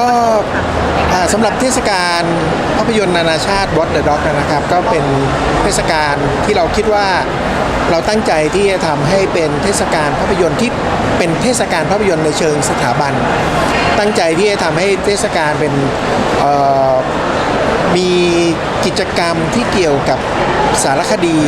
ก็สำหรับเทศกาลภาพยนตร์นานาชาติ What the Dog นะครับ ก็เป็นเทศกาลที่เราคิดว่าเราตั้งใจที่จะทำให้เป็นเทศกาลภาพยนตร์ที่เป็นเทศกาลภาพยนตร์ในเชิงสถาบัน ตั้งใจที่จะทำให้เทศกาลเป็นมีกิจกรรมที่เกี่ยวกับสารคดี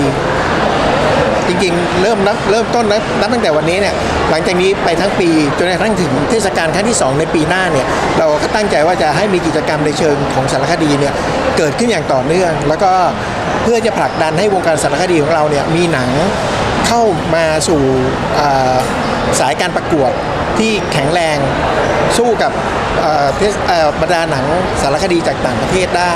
จริงๆ เริ่มนับเริ่มต้นนับนับตั้งแต่วันนี้เนี่ยหลังจากนี้ไปทั้งปีจนกระทั่งถึงเทศกาลครั้งที่ 2 ในปีหน้าเนี่ยเราก็ตั้งใจว่าจะให้มีกิจกรรมในเชิงของสารคดีเนี่ยเกิดขึ้นอย่างต่อเนื่อง แล้วก็เพื่อจะผลักดันให้วงการสารคดีของเราเนี่ยมีหนังเข้ามาสู่ สายการประกวดที่แข็งแรงสู้กับบรรดาหนังสารคดีจากต่างประเทศได้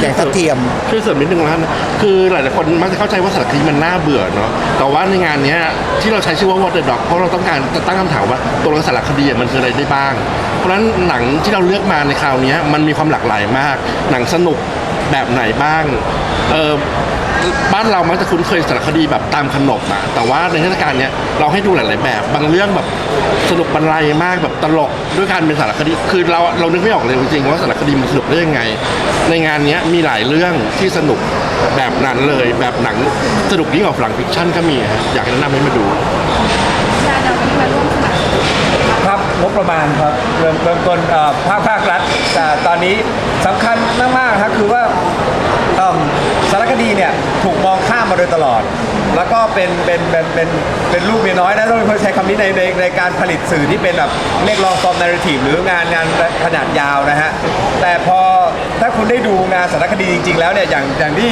อย่างทัดเทียม ช่วยเสริมนิดนึงนะคือหลายๆคนมักจะเข้าใจว่าสารคดีมันน่าเบื่อเนาะแต่ว่าในงานนี้ที่เราใช้ชื่อว่า Water Dog เพราะเราต้องการจะตั้งคำถามว่าตัวละสารคดีมันคืออะไรได้บ้าง เพราะฉะนั้นหนังที่เราเลือกมาในคราวนี้มันมีความหลากหลายมาก หนังสนุก แบบไหนบ้างเออบ้านเรามักจะคุ้นเคยสารคดีแบบตามขนบอะแต่ว่าในเทศกาลเนี้ยเราให้ดูหลาย ๆ แบบ บางเรื่องแบบสนุกบรรลัยมากแบบตลกด้วยการเป็นสารคดี คือเราเรานึกไม่ออกเลยจริงๆว่าสารคดีมันสนุกได้ยังไง ในงานเนี้ยมีหลายเรื่องที่สนุกแบบนั้นเลย แบบหนังสนุกยิ่งกว่าหลังฟิกชั่นก็มีฮะอยากแนะนำให้มาดูงานเราวันนี้มาร่วมสนับสนุน ครับงบประมาณครับเริ่มเริ่มต้นภาคภาครัฐแต่ตอนนี้สำคัญมากๆครับคือว่าสารคดีเนี่ยถูกมองข้ามมาโดยตลอด แล้วก็เป็นเป็นเป็นเป็นเป็นลูกเมียน้อยนะต้องใช้คำนี้ในในในการผลิตสื่อที่เป็นแบบเรียกลองฟอร์มนาร์ทีฟหรืองานงานขนาดยาวนะฮะแต่พอ ถ้าคุณได้ดูงานสารคดีจริง ๆ แล้วเนี่ยอย่างอย่างที่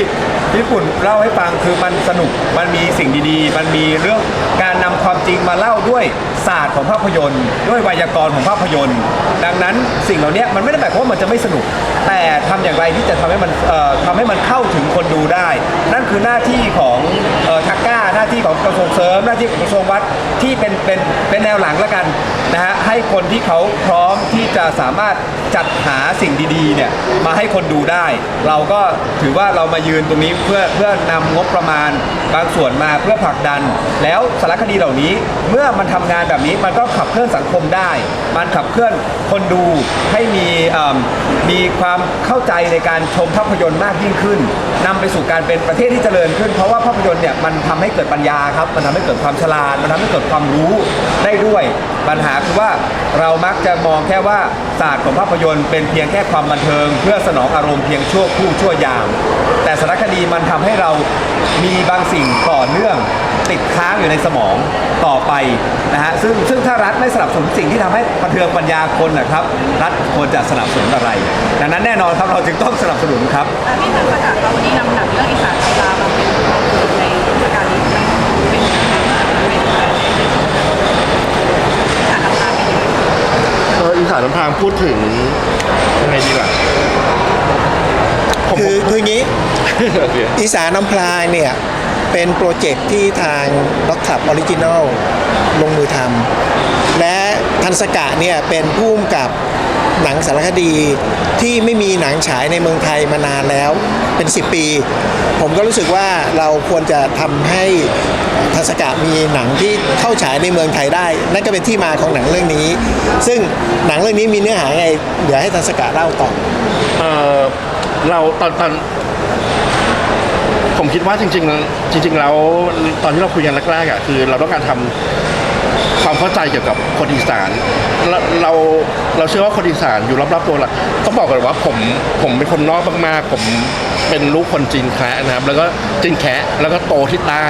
ญี่ปุ่นเล่าให้ฟังคือมันสนุกมันมีสิ่งดีๆ มันมีเรื่องการนำความจริงมาเล่าด้วยศาสตร์ของภาพยนตร์ ด้วยไวยากรณ์ของภาพยนตร์ ดังนั้นสิ่งเหล่านี้มันไม่ได้หมายความว่ามันจะไม่สนุก แต่ทำอย่างไรที่จะทำให้มันเอ่อทำให้มันเข้าถึงคนดูได้ นั่นคือหน้าที่ของเอ่อทักก้าหน้าที่ของกระทรวงเสริมหน้าที่ของกระทรวงวัดที่เป็นเป็นเป็นแนวหลังแล้วกันนะฮะให้คนที่เขาพร้อมที่จะสามารถจัดหาสิ่งดีๆเนี่ยมาให้คนดูได้ เราก็ถือว่าเรามายืนตรงนี้เพื่อเพื่อนำงบประมาณบางส่วนมาเพื่อผลักดัน แล้วสารคดีเหล่านี้เมื่อมันทำงานแบบนี้มันก็ขับเคลื่อนสังคมได้ มันขับเคลื่อนคนดูให้มีเอิ่มมีความเข้าใจในการชมภาพยนตร์มากยิ่งขึ้นนำไปสู่การเป็นประเทศที่เจริญขึ้น เพราะว่าภาพยนตร์เนี่ยมันทำให้เกิดปัญญาครับมันทำให้เกิดความฉลาดมันทำให้เกิดความรู้ได้ด้วย ปัญหาคือว่าเรามักจะมองแค่ว่าศาสตร์ของภาพยนตร์เป็นเพียงแค่ความบันเทิง เพื่อสนองอารมณ์เพียงชั่วครู่ชั่วยาม แต่สารคดีมันทำให้เรามีบางสิ่งต่อเนื่อง ติดค้างอยู่ในสมองต่อไปนะฮะซึ่งซึ่งถ้ารัฐไม่สนับสนุนสิ่งที่ทำให้บันเทิงปัญญาคนนะครับ รัฐควรจะสนับสนุนอะไร ดังนั้นแน่นอนครับเราจึงต้องสนับสนุนครับพี่ทันประกาศว่าวันนี้นำหนังเรื่องอีสานไทยลามาเป็นในเทศกาลนี้สารคดีเป็นยังไง เอออีสานน้ำทางพูดถึงยังไงดีล่ะผมคือคืออย่างนี้ โอเคอีสานน้ำพลายเนี่ย เป็นโปรเจกต์ที่ทางด็อกขับออริจินอลลงมือทำและทันสกะเนี่ย เป็นผู้กำกับ หนังสารคดีที่ไม่มีหนังฉายในเมืองไทยมานานแล้วเป็น 10 ปี ผมก็รู้สึกว่าเราควรจะทำให้ทันสกะมีหนังที่เข้าฉายในเมืองไทยได้ นั่นก็เป็นที่มาของหนังเรื่องนี้ ซึ่งหนังเรื่องนี้มีเนื้อหาไงเดี๋ยวให้ทันสกะเล่าต่อเออเราตอนตอนผมคิดว่าจริงๆจริง ๆ แล้วตอนที่เราคุยกันแรกๆอะคือเราต้องการทำ ความเข้าใจเกี่ยวกับคนอีสานเราเราเราเชื่อว่าคนอีสานอยู่รอบๆตัวเราต้องบอกกันว่าผมผมเป็นคนนอกมากๆผมเป็นลูกคนจีนแคะนะครับ แล้วก็จีนแคะแล้วก็โตที่ใต้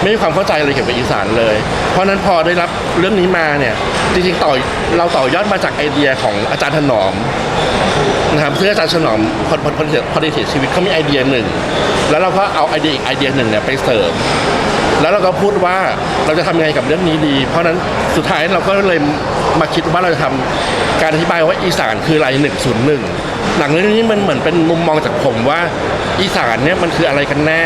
ไม่มีความเข้าใจเลยเกี่ยวกับอีสานเลย เพราะฉะนั้นพอได้รับเรื่องนี้มาเนี่ยจริงๆต่อเราต่อยอดมาจากไอเดียของอาจารย์ถนอมนะครับซึ่งอาจารย์ฉนอมพอพอพอพอดีเสียชีวิตเขามีไอเดียหนึ่งแล้วเราก็เอาไอเดียอีกไอเดียหนึ่งเนี่ยไปเสริม แล้วเราก็พูดว่าเราจะทำยังไงกับเรื่องนี้ดี เพราะนั้นสุดท้ายเราก็เลยมาคิดว่าเราจะทำการอธิบายว่าอีสานคืออะไรหนึ่งศูนย์หนึ่งหนังเรื่องนี้มันเหมือนเป็นมุมมองจากผมว่าอีสานเนี่ยมันคืออะไรกันแน่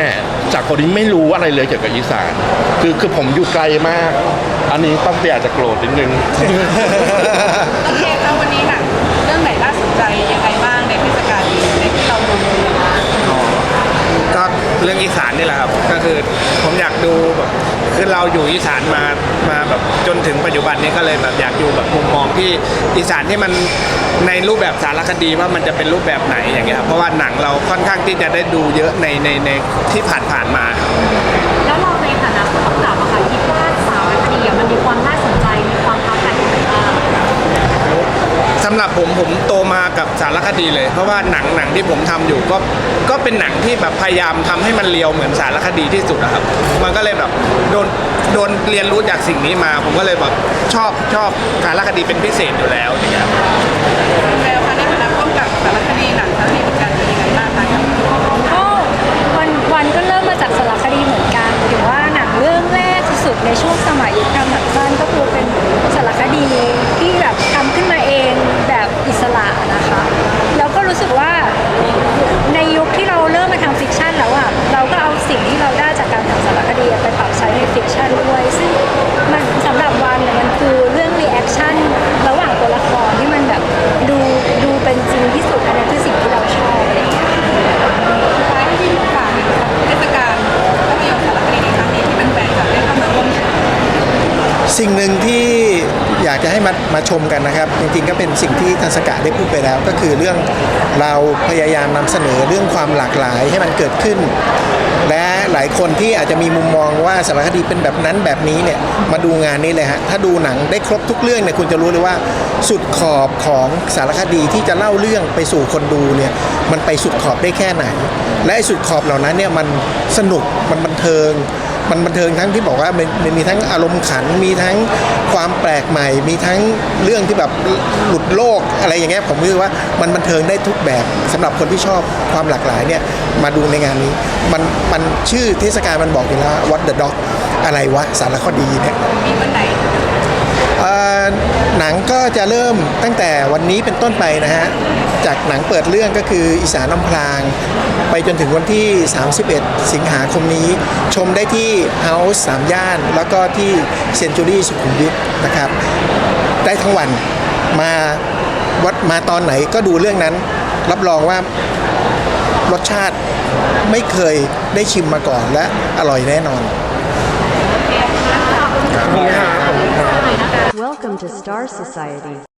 จากคนที่ไม่รู้อะไรเลยเกี่ยวกับอีสาน คือคือผมอยู่ไกลมาก อันนี้ต้องเปียอาจจะโกรธนิดนึง โอเคค่ะวันนี้หนังเรื่องไหนน่าสนใจยังไงบ้างใน เทศกาลนี้ในที่เราดูก็เรื่องอีสานนี่แหละครับ ก็คือผมอยากดูแบบคือเราอยู่อีสานมามาแบบจนถึงปัจจุบันนี้ก็เลยแบบอยากดูแบบมุมมองที่อีสานที่มันในรูปแบบสารคดีว่ามันจะเป็นรูปแบบไหนอย่างเงี้ยครับเพราะว่าหนังเราค่อนข้างที่จะได้ดูเยอะในในในที่ผ่านผ่านๆมาครับแล้วเราในฐานะผู้กำกับอะค่ะคิดว่าสารคดีอะมันมีความน่าสนใจมีความท้าทายยังไงบ้างสำหรับผมผมโต มากับสารคดีเลย เพราะว่าหนังหนังที่ผมทำอยู่ก็ก็เป็นหนังที่แบบพยายามทำให้มันเรียวเหมือนสารคดีที่สุดอะครับมันก็เลยแบบโดนโดนเรียนรู้จากสิ่งนี้มา ผมก็เลยแบบชอบชอบสารคดีเป็นพิเศษอยู่แล้วอย่างเงี้ย สิ่งหนึ่งที่อยากจะให้มามาชมกันนะครับ จริงๆก็เป็นสิ่งที่ทันสกะได้พูดไปแล้ว ก็คือเรื่องเราพยายามนำเสนอเรื่องความหลากหลายให้มันเกิดขึ้น และหลายคนที่อาจจะมีมุมมองว่าสารคดีเป็นแบบนั้นแบบนี้เนี่ยมาดูงานนี้เลยฮะถ้าดูหนังได้ครบทุกเรื่องเนี่ยคุณจะรู้เลยว่าสุดขอบของสารคดีที่จะเล่าเรื่องไปสู่คนดูเนี่ยมันไปสุดขอบได้แค่ไหน และไอ้สุดขอบเหล่านั้นเนี่ยมันสนุกมันบันเทิง มันบันเทิงทั้งที่บอกว่ามันมันมีทั้งอารมณ์ขัน มีทั้งความแปลกใหม่ มีทั้งเรื่องที่แบบหลุดโลกอะไรอย่างเงี้ยผมคิดว่ามันบันเทิงได้ทุกแบบสำหรับคนที่ชอบความหลากหลายเนี่ยมาดูในงานนี้มันมันชื่อเทศกาลมันบอกอยู่แล้ว What the Dog อะไรวะ สารคดีเนี่ยมีวันไหนเอ่อหนังก็จะเริ่มตั้งแต่วันนี้เป็นต้นไปนะฮะ จากหนังเปิดเรื่องก็คืออีสานน้ำพลาง ไปจนถึงวันที่ 31 สิงหาคมนี้ ชมได้ที่ House สามย่าน แล้วก็ที่เซนจูรี่สุขุมวิทนะครับ ได้ทั้งวันมาวัดมาตอนไหนก็ดูเรื่องนั้น รับรองว่ารสชาติไม่เคยได้ชิมมาก่อนและอร่อยแน่นอน Welcome to Star Society.